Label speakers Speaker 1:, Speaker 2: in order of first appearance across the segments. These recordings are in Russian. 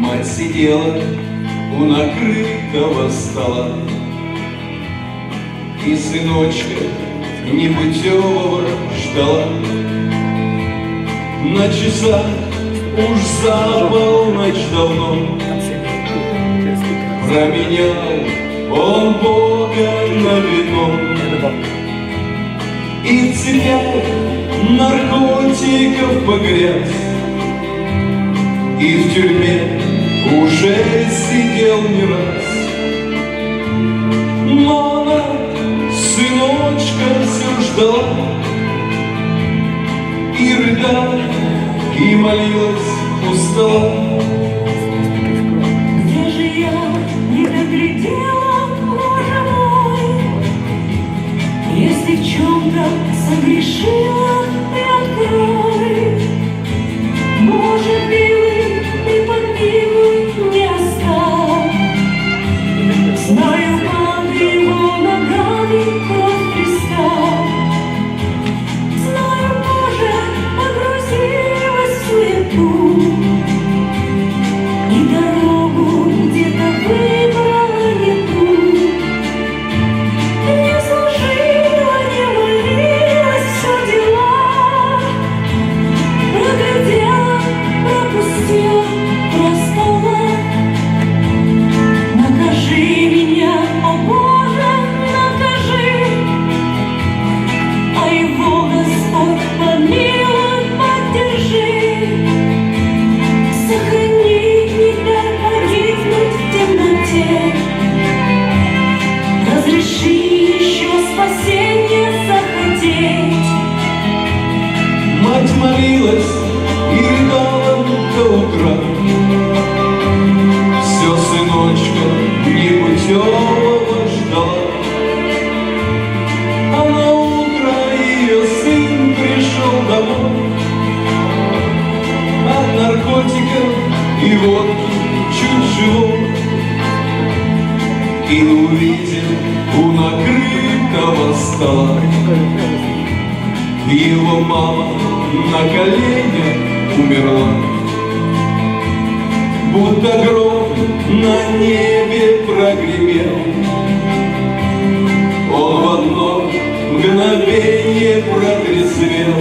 Speaker 1: Мать сидела у накрытого стола. И сыночка непутевого ждала. На часах уж за полночь давно. Променял он Бога на вино. И в цепях наркотиков погряз И в тюрьме уже сидел не раз. Но она сыночка все ждала И рыдала, и молилась у
Speaker 2: молилась
Speaker 1: и рыдала до утра. Все сыночка непутевого ждала. А на утро ее сын пришел домой. От наркотиков и водки чуть живой. И увидел у накрытого стола его мама на коленях умерла. Будто гром на небе прогремел. Он в одно мгновение протрезвел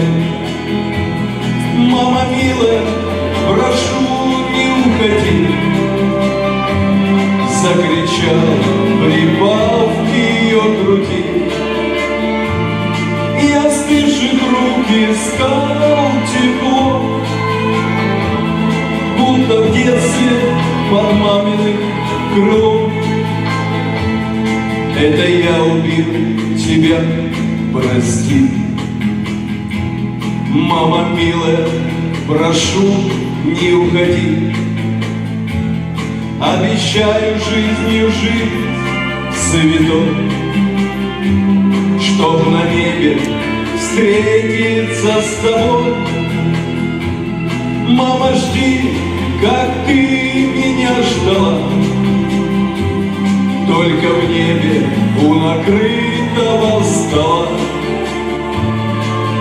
Speaker 1: Мама милая, прошу, не уходи! Закричал, остывших рук искал тепло, Будто в детстве под маминым крылом. Это я убил тебя, прости. Мама милая, прошу, не уходи. Обещаю жизнью жить святой чтоб на небе встретиться с тобой. Мама, жди, как ты меня ждала, Только в небе у накрытого стола.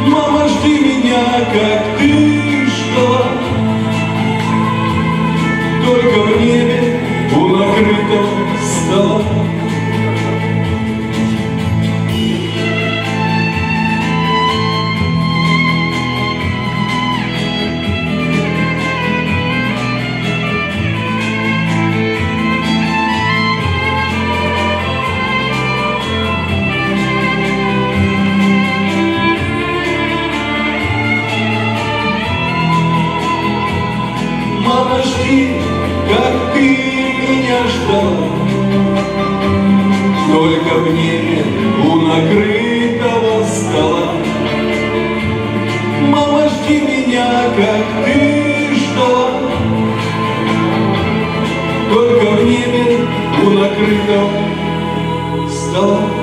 Speaker 1: Мама, жди меня, как ты ждала, Только в небе у накрытого стола. Как ты меня ждала, Только в небе у накрытого стола. Мама, жди меня, как ты ждала, Только в небе у накрытого стола.